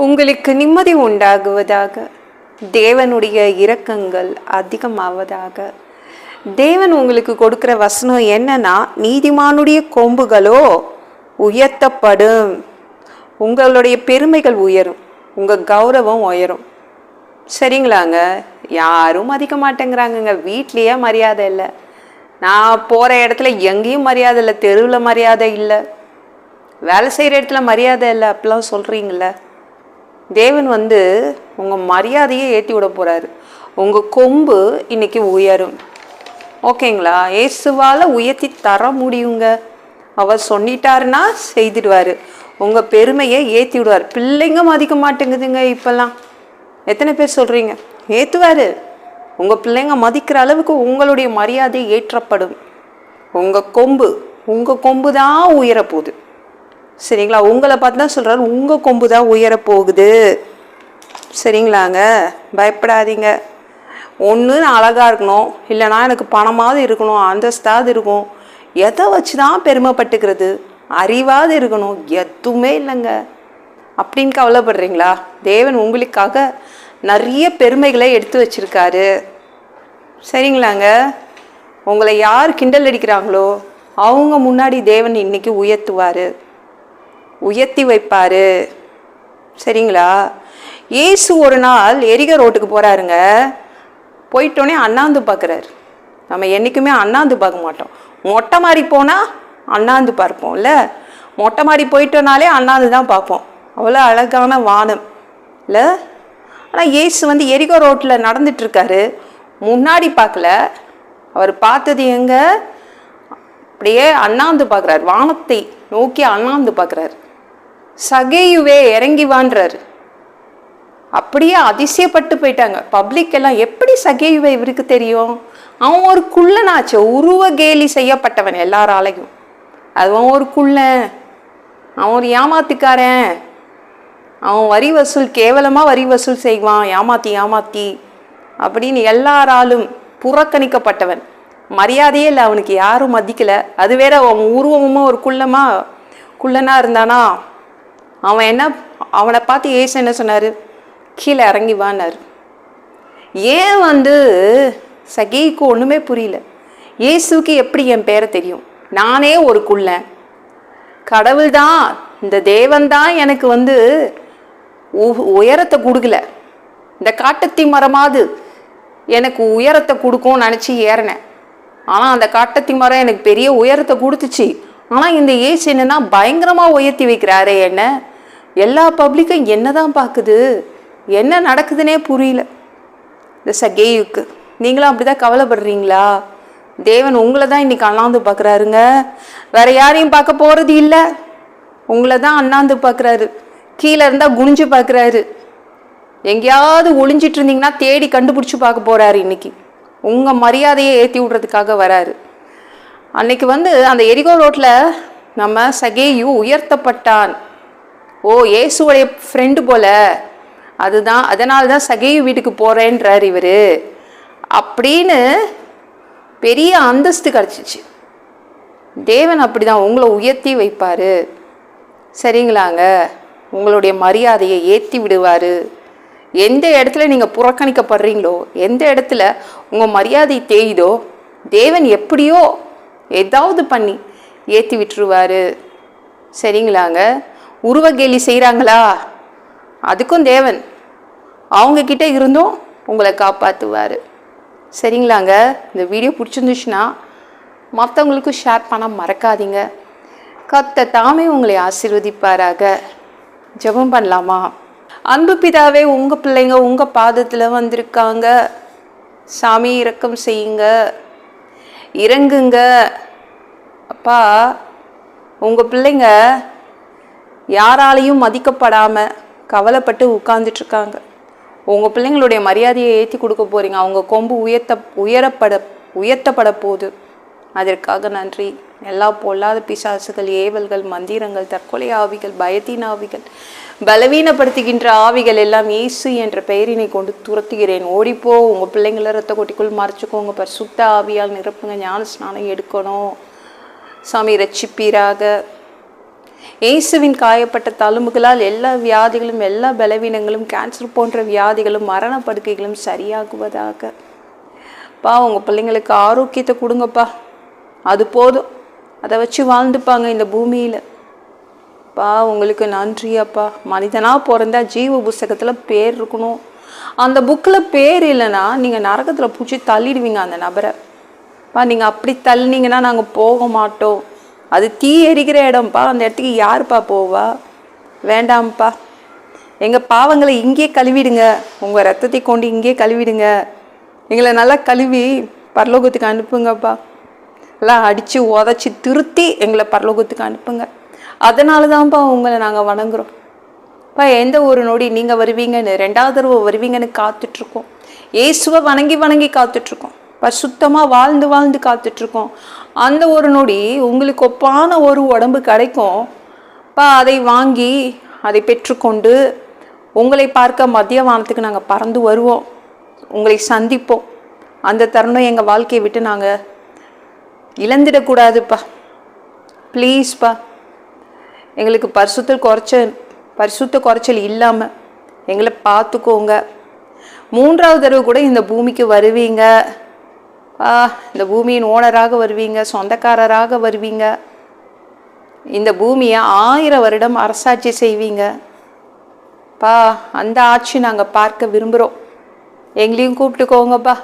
உங்களுக்கு நிம்மதி உண்டாகுவதாக. தேவனுடைய இரக்கங்கள் அதிகமாவதாக. தேவன் உங்களுக்கு கொடுக்குற வசனம் என்னன்னா நீதிமானுடைய கொம்புகளோ உயர்த்தப்படும். உங்களுடைய பெருமைகள் உயரும். உங்கள் கௌரவம் உயரும். சரிங்களாங்க? யாரும் மதிக்க மாட்டேங்கிறாங்கங்க. வீட்லேயே மரியாதை இல்லை. நான் போகிற இடத்துல எங்கேயும் மரியாதை இல்லை. தெருவில் மரியாதை இல்லை. வேலை செய்கிற இடத்துல மரியாதை இல்லை. அப்படிலாம் சொல்கிறீங்களே தேவன் வந்து உங்கள் மரியாதையை ஏற்றி விட போகிறாரு உங்கள் கொம்பு இன்னைக்கு உயரும். ஓகேங்களா? இயேசுவால் உயர்த்தி தர முடியுங்க. அவர் சொல்லிட்டாருன்னா செய்திடுவார். உங்கள் பெருமையை ஏற்றி விடுவார். பிள்ளைங்க மதிக்க மாட்டேங்குதுங்க இப்போல்லாம். எத்தனை பேர் சொல்கிறீங்க ஏற்றுவார் உங்கள் பிள்ளைங்க மதிக்கிற அளவுக்கு உங்களுடைய மரியாதை ஏற்றப்படும். உங்கள் கொம்பு உங்கள் கொம்பு தான் உயரப்போகுது சரிங்களா? உங்களை பார்த்து தான் சொல்கிறாரு உங்கள் கொம்பு தான் உயரப்போகுது. சரிங்களாங்க? பயப்படாதீங்க. ஒன்று நான் அழகாக இருக்கணும். இல்லைனா எனக்கு பணமாவது இருக்கணும் அந்தஸ்தாவது இருக்கும். எதை வச்சு தான் பெருமைப்பட்டுக்கிறது? அறிவாவது இருக்கணும். எதுவுமே இல்லைங்க. அப்படின்னு கவலைப்படுறீங்களா? தேவன் உங்களுக்காக நிறைய பெருமைகளை எடுத்து வச்சிருக்காரு. சரிங்களாங்க? உங்களை யார் கிண்டல் அடிக்கிறாங்களோ அவங்க முன்னாடி தேவன் இன்னைக்கு உயர்த்துவார். உயர்த்தி வைப்பார். சரிங்களா? ஏசு ஒரு நாள் எரிக ரோட்டுக்கு போகிறாருங்க போயிட்டோன்னே அண்ணாந்து பார்க்குறாரு நம்ம என்றைக்குமே அண்ணாந்து பார்க்க மாட்டோம். மொட்டை மாடி போனால் அண்ணாந்து பார்ப்போம்ல. மொட்டை மாடி போயிட்டோனாலே அண்ணாந்து தான் பார்ப்போம். அவ்வளோ அழகான வானம். இல்லை? ஆனால் ஏசு வந்து எரிகோ ரோட்டில் நடந்துட்டுருக்காரு முன்னாடி பார்க்கல. அவர் பார்த்தது எங்கே? அப்படியே அண்ணாந்து பார்க்குறாரு. வானத்தை நோக்கி அண்ணாந்து பார்க்குறாரு. சகேயுவே இறங்கி வான்றாரு அப்படியே அதிசயப்பட்டு போயிட்டாங்க. பப்ளிக் எல்லாம் எப்படி சகேயுவை இவருக்கு தெரியும்? அவன் ஒரு குள்ளனாச்சு உருவ கேலி செய்யப்பட்டவன் எல்லாராலையும். அதுவும் ஒரு குள்ளன் அவன் ஒரு ஏமாத்துக்காரன். அவன் வரி வசூல் கேவலமாக வரி வசூல் செய்வான். ஏமாத்தி ஏமாத்தி அப்படின்னு எல்லாராலும் புறக்கணிக்கப்பட்டவன். மரியாதையே இல்லை அவனுக்கு யாரும் மதிக்கலை. அது வேற அவன் உருவமும் ஒரு குள்ளமாக குள்ளனாக இருந்தானா? அவன் என்ன அவனை பார்த்து ஏசு என்ன சொன்னார்? கீழே இறங்கி வான்னாரு. ஏன் வந்து சகிக்கு ஒன்றுமே புரியல. இயேசுக்கு எப்படி என் பேரை தெரியும்? நானே ஒரு குள்ளன். கடவுள் தான் இந்த தேவன் தான் எனக்கு வந்து உ- உயரத்தை கொடுக்கல. இந்த காட்டத்தி மரமாவது எனக்கு உயரத்தை கொடுக்கும்னு நினச்சி ஏறினேன். ஆனால் அந்த காட்டத்தி மரம் எனக்கு பெரிய உயரத்தை கொடுத்துச்சு. ஆனால் இந்த ஏசு என்னன்னா பயங்கரமாக உயர்த்தி வைக்கிறாரே என்ன? எல்லா பப்ளிக்கும் என்ன தான் பார்க்குது என்ன நடக்குதுன்னே புரியல. இந்த சகேயுக்கு. நீங்களும் அப்படிதான் கவலைப்படுறீங்களா? தேவன் உங்களை தான் இன்றைக்கி அண்ணாந்து பார்க்குறாருங்க வேற யாரையும் பார்க்க போகிறது இல்லை. உங்களை தான் அண்ணாந்து பார்க்குறாரு கீழே இருந்தால் குனிஞ்சு பார்க்குறாரு எங்கேயாவது ஒளிஞ்சிட்டு இருந்தீங்கன்னா தேடி கண்டுபிடிச்சி பார்க்க போகிறாரு இன்னைக்கு. உங்கள் மரியாதையை ஏற்றி விடுறதுக்காக வராரு. அன்னைக்கு வந்து அந்த எரிகோ ரோட்டில் நம்ம சகேயு உயர்த்தப்பட்டான். ஓ இயேசுவோடைய ஃப்ரெண்டு போல. அதுதான் அதனால தான் சகை வீட்டுக்கு போகிறேன்றார் இவர். அப்படின்னு பெரிய அந்தஸ்து கிடச்சிச்சு. தேவன் அப்படிதான் உங்களை உயர்த்தி வைப்பார். சரிங்களாங்க? உங்களுடைய மரியாதையை ஏற்றி விடுவார். எந்த இடத்துல நீங்கள் புறக்கணிக்கப்படுறீங்களோ எந்த இடத்துல உங்கள் மரியாதை தேயுதோ தேவன் எப்படியோ ஏதாவது பண்ணி ஏற்றி விட்டுருவார். சரிங்களாங்க? உருவகேலி செய்கிறாங்களா அதுக்கும் தேவன். அவங்கக்கிட்ட இருந்தும் உங்களை காப்பாற்றுவார் சரிங்களாங்க? இந்த வீடியோ பிடிச்சிருந்துச்சுன்னா மற்றவங்களுக்கும் ஷேர் பண்ண மறக்காதீங்க. கத்த தாமே உங்களை ஆசிர்வதிப்பாராக. ஜெபம் பண்ணலாமா? அன்பு பிதாவே உங்கள் பிள்ளைங்க உங்கள் பாதத்தில் வந்திருக்காங்க. சாமி இறக்கம் செய்யுங்க. இறங்குங்க. அப்பா உங்கள் பிள்ளைங்க யாராலையும் மதிக்கப்படாமல் கவலைப்பட்டு உட்காந்துட்ருக்காங்க உங்கள் பிள்ளைங்களுடைய மரியாதையை ஏற்றி கொடுக்க போகிறீங்க அவங்க கொம்பு உயர்த்த உயரப்பட உயர்த்தப்பட போகுது அதற்காக நன்றி. எல்லா பொல்லாத பிசாசுகள் ஏவல்கள் மந்திரங்கள் தற்கொலை ஆவிகள் பயத்தின் ஆவிகள் பலவீனப்படுத்துகின்ற ஆவிகள் எல்லாம் இயேசு என்ற பெயரினை கொண்டு துரத்துகிறேன். ஓடிப்போ உங்கள் பிள்ளைங்கள ரத்த கொட்டிக்குள் மறைச்சிக்கோங்க. பர் சுத்த ஆவியால் நிரப்புங்க. ஞான ஸ்நானம் எடுக்கணும். சாமி ரட்சிப்பீராக. இயேசுவின் காயப்பட்ட தழும்புகளால் எல்லா வியாதிகளும் எல்லா பலவீனங்களும் கேன்சர் போன்ற வியாதிகளும் மரண படுக்கைகளும் சரியாகுவதாக. பா உங்கள் பிள்ளைங்களுக்கு ஆரோக்கியத்தை கொடுங்கப்பா. அது போதும். அதை வச்சு வாழ்ந்துப்பாங்க இந்த பூமியில். பா உங்களுக்கு நன்றி அப்பா. மனிதனாக பிறந்தா ஜீவ புஸ்தகத்தில் பேர் இருக்கணும். அந்த புக்கில் பேர் இல்லைன்னா நீங்கள் நரகத்தில் பிடிச்சி தள்ளிடுவீங்க அந்த நபரை. பா நீங்கள் அப்படி தள்ளினீங்கன்னா நாங்கள் போக மாட்டோம். அது தீ எரிக்கிற இடம்ப்பா. அந்த இடத்துக்கு யாருப்பா போவா? வேண்டாம்ப்பா. எங்கள் பாவங்களை இங்கேயே கழுவிடுங்க. உங்கள் ரத்தத்தை கொண்டு இங்கேயே கழுவிடுங்க. எங்களை நல்லா கழுவி பரலோகத்துக்கு அனுப்புங்கப்பா. எல்லாம் அடித்து உதச்சி திருத்தி எங்களை பரலோகத்துக்கு அனுப்புங்க. அதனால தான்ப்பா உங்களை நாங்கள் வணங்குறோம். இப்போ எந்த ஒரு நொடி நீங்கள் வருவீங்கன்னு ரெண்டாவது தடவை வருவீங்கன்னு காத்துட்ருக்கோம் இயேசுவை வணங்கி வணங்கி காத்துட்ருக்கோம் பரிசுத்தமாக வாழ்ந்து வாழ்ந்து காத்துட்ருக்கோம். அந்த ஒரு நொடி உங்களுக்கு ஒப்பான ஒரு உடம்பு கிடைக்கும். பா அதை வாங்கி அதை பெற்றுக்கொண்டு உங்களை பார்க்க மத்திய வானத்துக்கு நாங்கள் பறந்து வருவோம். உங்களை சந்திப்போம். அந்த தருணம் எங்கள் வாழ்க்கையை விட்டு நாங்கள் இழந்துடக்கூடாதுப்பா. ப்ளீஸ்ப்பா எங்களுக்கு பரிசுத்தல் குறைச்ச பரிசுத்த குறைச்சல் இல்லாமல் எங்களை பார்த்துக்கோங்க. மூன்றாவது தடவை கூட இந்த பூமிக்கு வருவீங்க. இந்த பூமியின் ஓனராக வருவீங்க சொந்தக்காரராக வருவீங்க. இந்த பூமியை ஆயிரம் வருடம் அரசாட்சி செய்வீங்க. பா அந்த ஆட்சி நாங்கள் பார்க்க விரும்புகிறோம் எங்களையும் கூப்பிட்டுக்கோங்கப்பா.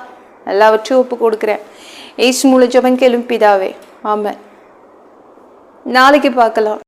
எல்லாவற்றையும் ஒப்பு கொடுக்குறேன். ஏசு மூல ஜபம் கெளும் பிதாவே. ஆமாம் நாளைக்கு பார்க்கலாம்.